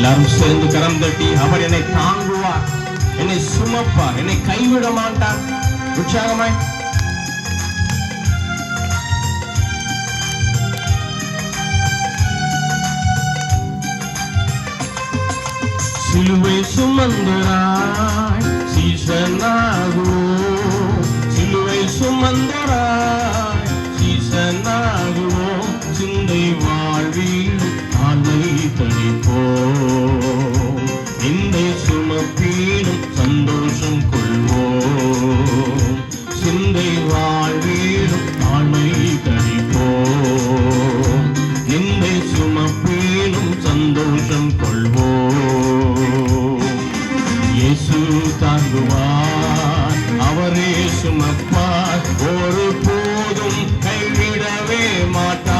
எல்லாரும் சேர்ந்து கரம் தட்டி அவர் என்னை தாங்குவார் என்னை சுமப்பார் என்னை கைவிட மாட்டார் உற்சாகமாய் சிலுவை சுமந்தராய் சீசனாகுவோம் சிலுவை சுமந்தராய் கொள்வோம். சிந்தை வாழ்வீடும் ஆண்மை தளிப்போம் நிந்தை சுமப்பீனும் சந்தோஷம் கொள்வோம். இயேசு தாங்குவார் அவரே சுமப்பார் ஒரு போதும் கைவிடவே மாட்டார்.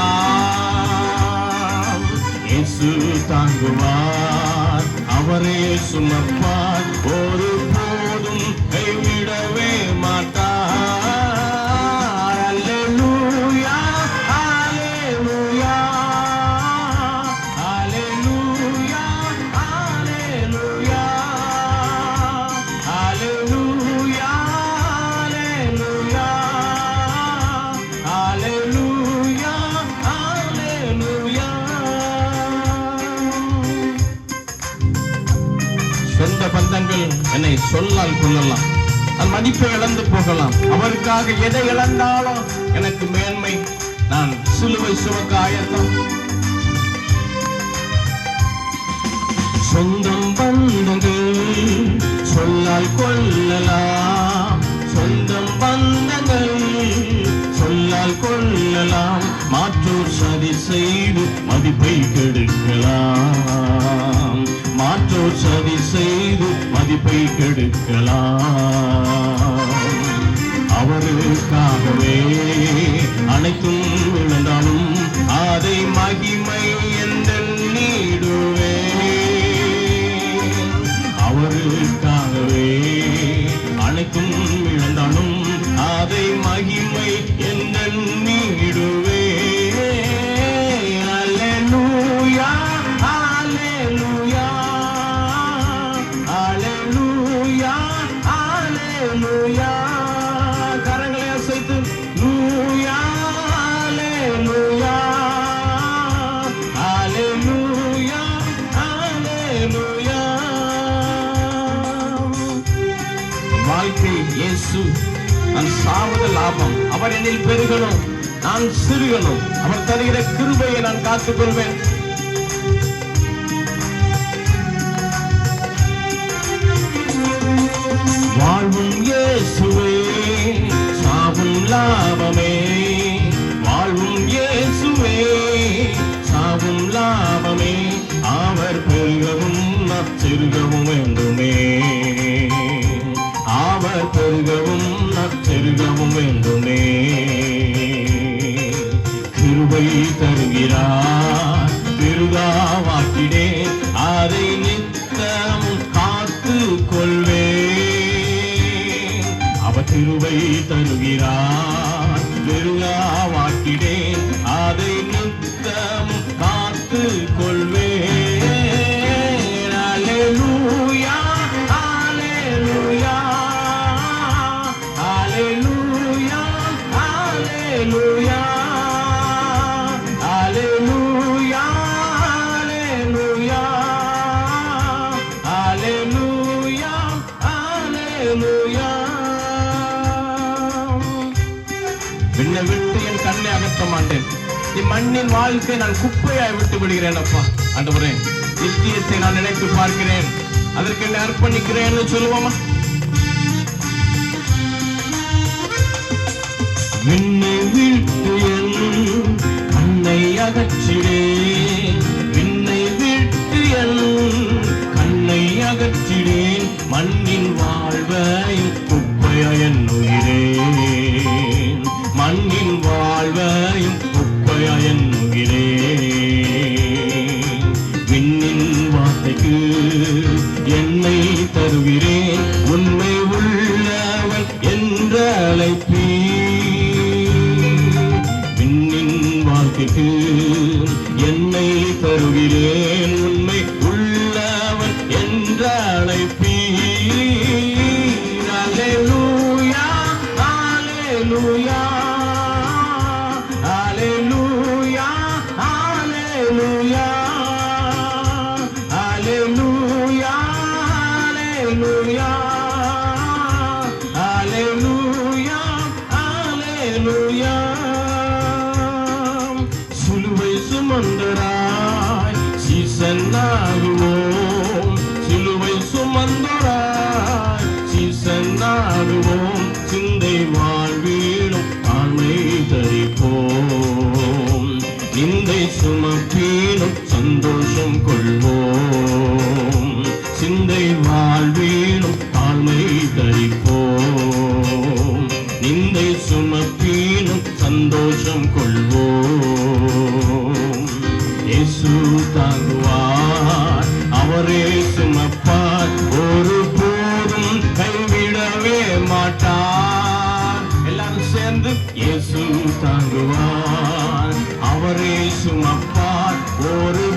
இயேசு தாங்குவார் அவரே சுமப்பார். சொல்லால் கொள்ளலாம். நான் மதிப்பை இழந்து போகலாம். அவருக்காக எதை இழந்தாலும் எனக்கு மேன்மை. நான் சிலுவை சுமக்க ஆயத்தம். சொந்தம் பந்தங்கள் சொல்லால் கொள்ளலாம். சொந்தம் பந்தங்கள் சொல்லால் கொள்ளலாம். மாற்றோர் சதி செய்து மதிப்பை கெடுக்கலாம். மாற்றோர் சதி செய்து மதிப்பை கெடுக்கலாம். அவருக்காகவே அனைத்தும் இழந்தாலும் அதை மகிமை எந்த என்றெண்ணிடுவே அவருக்காகவே அனைத்தும் இழந்தாலும் அதை மகிமை என்றெண்ணிடுவே அல்லேலூயா அல்லேலூயா இயேசு நான் சாவது லாபம். அவர் என்னில் பெருகணும். நான் சிறுகணும். அவர் தருகிற கிருபையை நான் காத்துக் கொள்வேன் வாழ்வும் இயேசுவே சாவும் லாபமே. வாழ்வும் இயேசுவே சாவும் லாபமே. அவர் பெருகவும் நாம் சிறுகவும் வேண்டுமே. அவர் பெருகவும் நாம் வேண்டுமே. கிருபை தருகிறார் பெருகாவாக்கிடே அதை நித்தம் காத்து கொள்வே அவர் கிருபை தருகிறார் பெருகாவாக்கிடேன் அதை கண்ணை மாட்டேன் இம்மண்ணின் வாழ்க்கை நான் குப்பையாய் விட்டு விடுகிறேன் அப்பா. ஆண்டவரே நித்தியத்தை நான் நினைத்து பார்க்கிறேன். அதற்கு என்ன அர்ப்பணிக்கிறேன்னு சொல்லுவோமா? விண்ணை வீழ்த்து என் கண்ணை அகற்றிடே. விண்ணை வீழ்த்து என் கண்ணை அகற்றிடேன் மண்ணின் வாழ்வை குப்பையா என் உயிரேன் மனதிலேன் உண்மை உள்ளவன் என்றழைப்பீ அலையூயா அலையூயா சுமந்தரா சுமப்பீனும் சந்தோஷம் கொள்வோம். சிந்தை வாழ்வீனும் தாழ்மை தரிப்போம். நிந்தை சுமப்பீனும் சந்தோஷம் கொள்வோம். இயேசு தாங்குவார் அவரே சுமப்பார். ஒரு போதும் கைவிடவே மாட்டார். எல்லாரும் சேர்ந்து இயேசு தாங்குவார் சுமப்பார் ஒரு